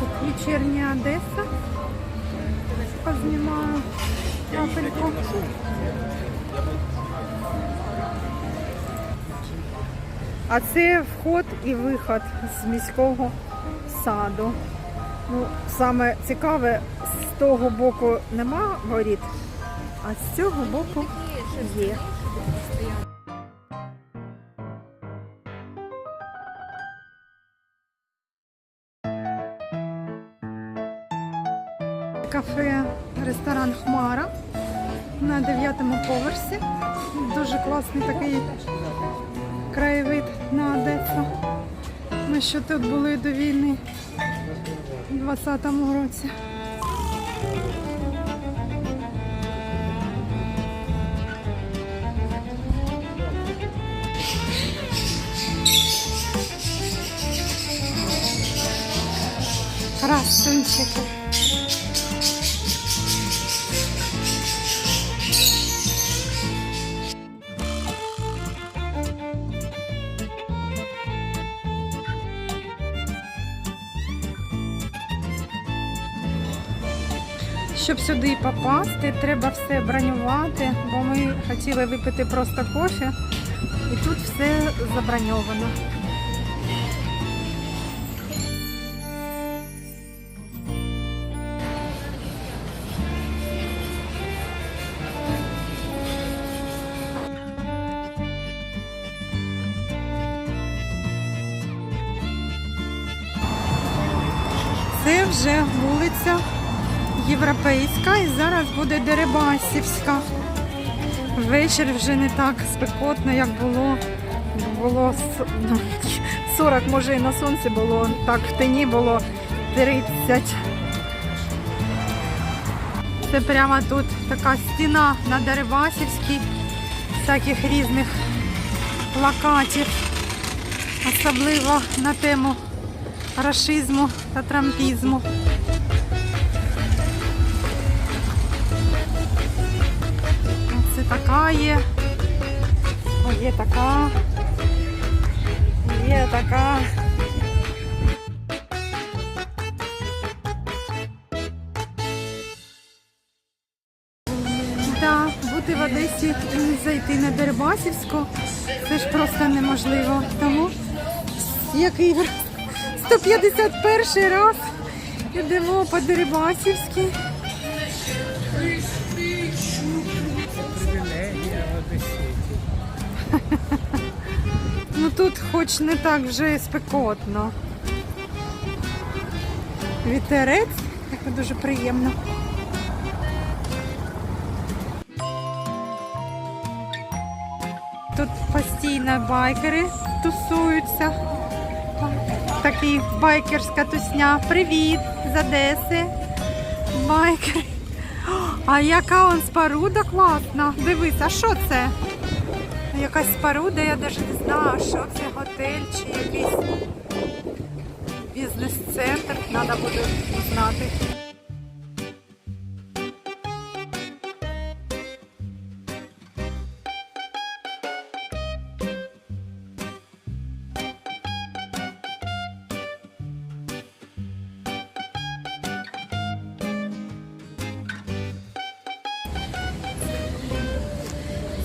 Тут вечірня Одеса. Познімаю капельку. А це вход і виход з міського саду. Ну, саме цікаве, з того боку нема воріт, а з цього боку є. Кафе, ресторан Хмара на дев'ятому поверсі. Дуже класний такий краєвид на Одесу. Ми ще тут були до війни у 20-му році. Красунчики. Щоб сюди попасти, треба все бронювати, бо ми хотіли випити просто кофе, і тут все заброньовано. Це вже вулиця Європейська і зараз буде Дерибасівська. Вечір вже не так спекотно, як було. Було ну, 40, може і на сонці було, так в тені було 30. Це прямо тут така стіна на Дерибасівській, всяких різних плакатів, особливо на тему рашизму та трампізму. Така є. О, є така. Є така. Да, бути в Одесі і зайти на Дербасівську, це ж просто неможливо. Тому який раз? 151 раз йдемо по Дерибасівській. Ну тут хоч не так вже спекотно. Вітерець, дуже приємно. Тут постійно байкери тусуються. Такий байкерська тусня. Привіт з Одеси. Байкери. А яка он споруда класна. Дивись, а що це? Якась споруда, я навіть не знаю, що це готель чи якийсь бізнес-центр. Треба буде знати.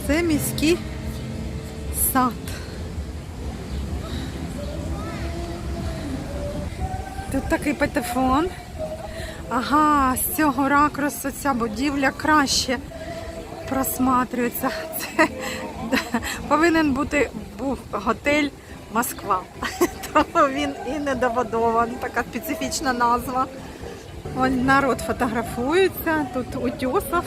Це міський сад. Тут такий патефон. Ага, з цього ракурсу ця будівля краще просматрюється. Це повинен бути був готель Москва. Тому він і не добудований, така специфічна назва. Вон народ фотографується, тут утюсов.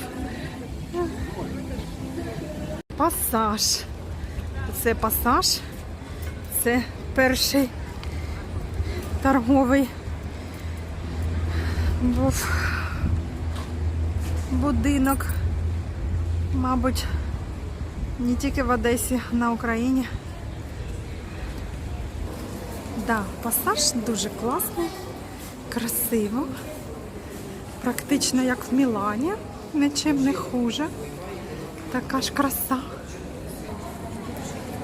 Пасаж. Це пасаж. Це перший торговий був будинок. Мабуть, не тільки в Одесі, на Україні. Да, пасаж дуже класний, красиво. Практично як в Мілані, нічим не хуже. Така ж краса.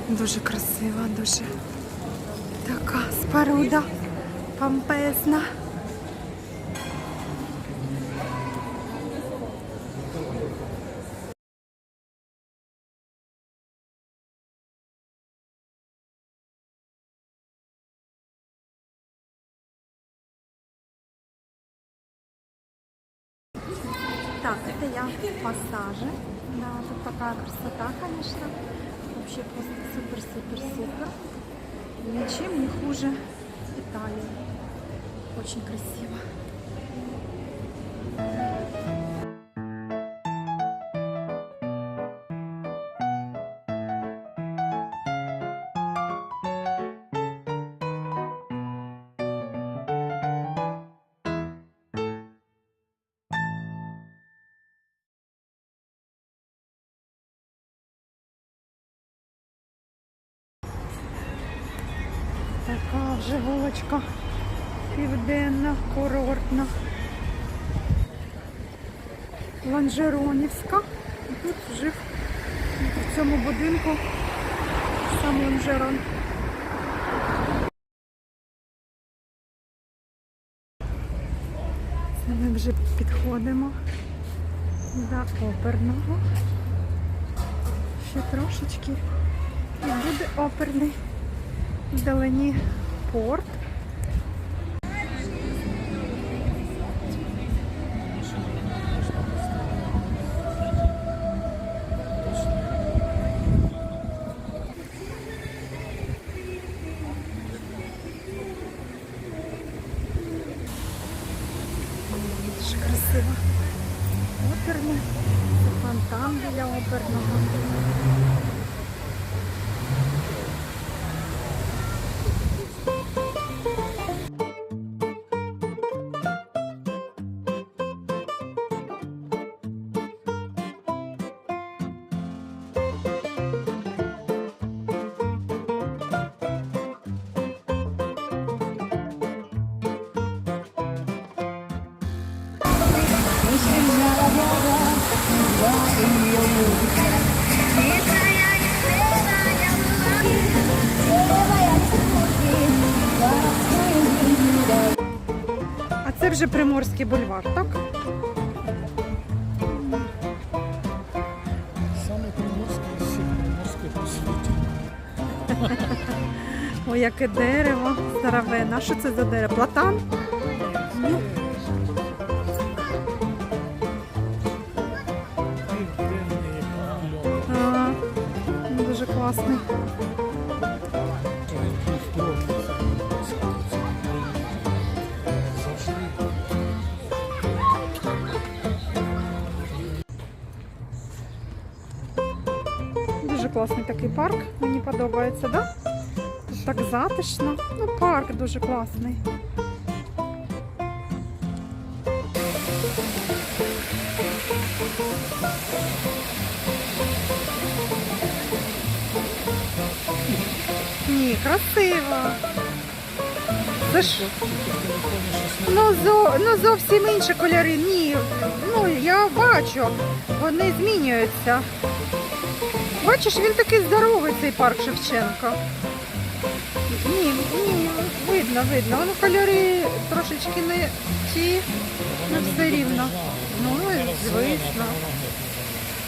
Дуже красива, дуже така споруда помпезна. Так, это я в. Да, тут такая красота, конечно. Вообще просто супер-супер-супер. Ничем не хуже Италии. Очень красиво. Така вже вулочка південна, курортна. Ланжеронівська. І Тут жив в цьому будинку сам Ланжерон. Ми вже підходимо до оперного. Ще трошечки і буде оперний. Вдалині порт. Дуже красиво. Оперне. Фонтан біля оперного. А це вже Приморський бульвар, так? Саме приморський приморських у світі. Ой, яке дерево здоровенне. А що це за дерево? Платан? ну, дуже класний. Він був трохи завжди. Дуже класний такий парк. Мені подобається, да? Тут так затишно. Ну, парк дуже класний. Ні, красиво. Це ж ну, зо, ну зовсім інші кольори. Ні. Ну я бачу, вони змінюються. Бачиш, він такий здоровий, цей парк Шевченка. Ні, ні, видно, видно. Воно кольори трошечки не ті, ну все рівно. Ну, звісно.